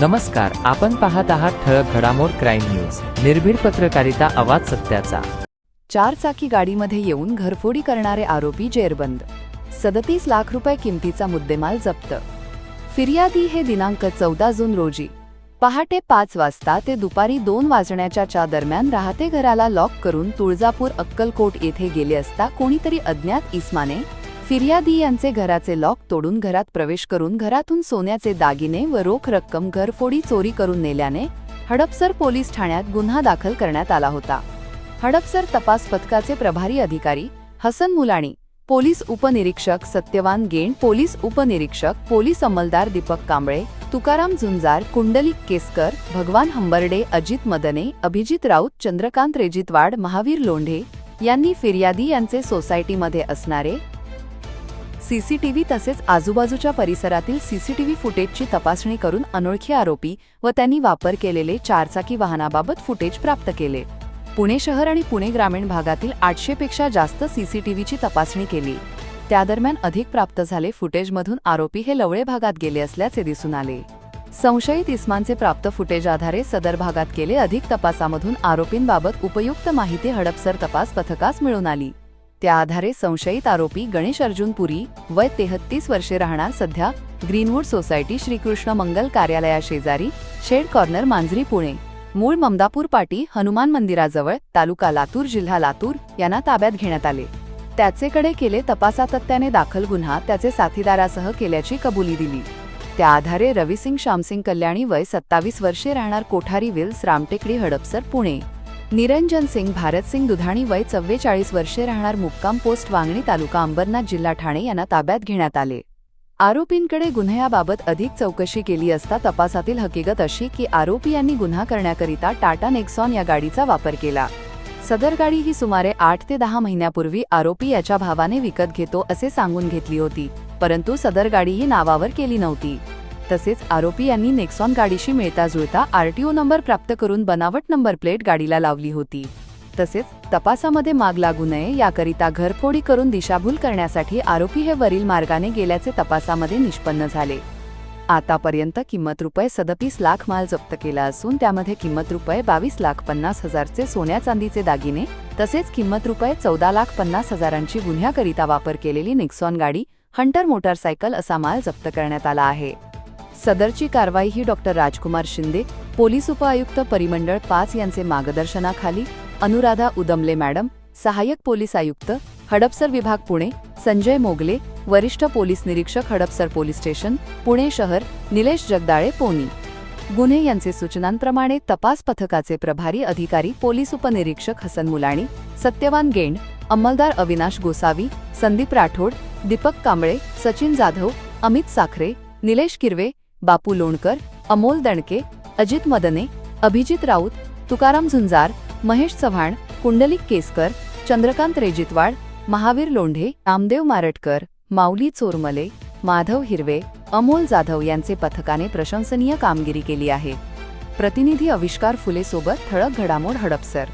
नमस्कार आपण पाहत आहात ठळक घडामोड क्राईम न्यूज. निर्भीड पत्रकारिता आवाज सत्याचा. चार चाकी गाडीमध्ये येऊन घरफोडी करणारे आरोपी जेरबंद. सदतीस लाख रुपये किमतीचा मुद्देमाल जप्त. फिर्यादी हे दिनांक चौदा जून रोजी. पहाटे पाच वाजता ते दुपारी दोन वाजण्याच्या च्या दरम्यान राहते घराला लॉक करून तुळजापूर अक्कलकोट येथे गेले असता कोणीतरी अज्ञात इस्माने फिर्यादी यांचे घराचे लॉक तोडून घरात प्रवेश करून घरातून सोन्याचे दागिने व रोख रक्कम घरफोडी चोरी करून नेल्याने हडपसर पोलीस ठाण्यात गुन्हा दाखल करण्यात आला होता. हडपसर तपास पथकाचे प्रभारी अधिकारी हसन मुलाणी पोलीस उपनिरीक्षक सत्यवान गेण पोलीस उपनिरीक्षक पोलीस अंमलदार दीपक कांबळे तुकाराम झुंजार कुंडलिक केसकर भगवान हंबर्डे अजित मदने अभिजित राऊत चंद्रकांत रेजितवाड महावीर लोंढे यांनी फिर्यादी यांचे सोसायटीमध्ये असणारे सीसीटीव्ही तसेच आजूबाजूच्या परिसरातील सीसीटीव्ही फुटेजची तपासणी करून अनोळखी आरोपी व त्यांनी वापर केलेले चारचाकी वाहनाबाबत फुटेज प्राप्त केले. पुणे शहर आणि पुणे ग्रामीण भागातील आठशे पेक्षा जास्त सीसीटीव्हीची तपासणी केली. त्या दरम्यान अधिक प्राप्त झाले फुटेजमधून आरोपी हे लवळे भागात गेले असल्याचे दिसून आले. संशयित इस्मानचे प्राप्त फुटेज आधारे सदर भागात केले अधिक तपासामधून आरोपींबाबत उपयुक्त माहिती हडपसर तपास पथकास मिळून आली. त्या आधारे संशयित आरोपी गणेश अर्जुन पुरी वय तेहत्तीस वर्षे राहणार सध्या ग्रीनवूड सोसायटी श्रीकृष्ण मंगल कार्यालयाशेजारी शेड कॉर्नर मांजरी पुणे. मूळ ममदापूर पाटी हनुमान मंदिराजवळ तालुका लातूर जिल्हा लातूर यांना ताब्यात घेण्यात आले. त्याचेकडे केले तपासातत्याने दाखल गुन्हा त्याचे साथीदारासह केल्याची कबुली दिली. त्या आधारे रविसिंग श्यामसिंग कल्याणी वय सत्तावीस वर्षे राहणार कोठारी विल्स रामटेकडी हडपसर पुणे. निरंजन सिंग भारतसिंग दुधाणी वय चव्वेचाळीस वर्षे राहणार मुक्काम पोस्ट वांगणी तालुका अंबरनाथ जिल्हा ठाणे यांना ताब्यात घेण्यात आले. आरोपींकडे गुन्ह्याबाबत अधिक चौकशी केली असता तपासातील हकीकत अशी की आरोपी यांनी गुन्हा करण्याकरिता टाटा नेक्सॉन या गाडीचा वापर केला. सदर गाडी ही सुमारे आठ ते दहा महिन्यापूर्वी आरोपी याच्या भावाने विकत घेतो असे सांगून घेतली होती परंतु सदर गाडी ही नावावर केली नव्हती. तसेच आरोपी यांनी नेक्सॉन गाडीशी मिळता जुळता आरटीओ नंबर प्राप्त करून बनावट नंबर प्लेट गाडीला लावली होती. तसेच तपासामध्ये माग लागू नये याकरिता घरफोडी करून दिशाभूल करण्यासाठी आरोपी हे वरील मार्गाने गेल्याचे तपासामध्ये निष्पन्न झाले. आतापर्यंत किंमत रुपये सदतीस लाख माल जप्त केला असून त्यामध्ये किंमत रुपये बावीस लाख पन्नास हजारचे सोन्या चांदीचे दागिने तसेच किंमत रुपये चौदा लाख पन्नास हजारांची गुन्ह्याकरिता वापर केलेली निक्सॉन गाडी हंटर मोटारसायकल असा माल जप्त करण्यात आला आहे. सदरची कारवाई ही डॉक्टर राजकुमार शिंदे पोलीस उपआयुक्त परिमंडळ पाच यांचे मार्गदर्शनाखाली अनुराधा उदमले मॅडम सहाय्यक पोलीस आयुक्त हडपसर विभाग पुणे संजय मोगले वरिष्ठ पोलीस निरीक्षक हडपसर पोलीस स्टेशन पुणे शहर निलेश जगदाळे पोनी. गुन्हे यांचे सूचनांप्रमाणे तपास पथकाचे प्रभारी अधिकारी पोलीस उपनिरीक्षक हसन मुलाणी सत्यवान गेंड अंमलदार अविनाश गोसावी संदीप राठोड दीपक कांबळे सचिन जाधव अमित साखरे निलेश किरवे बापू लोणकर अमोल दणके अजित मदने अभिजित राऊत तुकाराम झुंजार महेश चव्हाण कुंडलिक केसकर चंद्रकांत रेजितवाड महावीर लोंढे नामदेव मारटकर माऊली चोरमले माधव हिरवे अमोल जाधव यांचे पथकाने प्रशंसनीय कामगिरी केली आहे. प्रतिनिधी आविष्कार फुले सोबत ठळक घडामोड हडपसर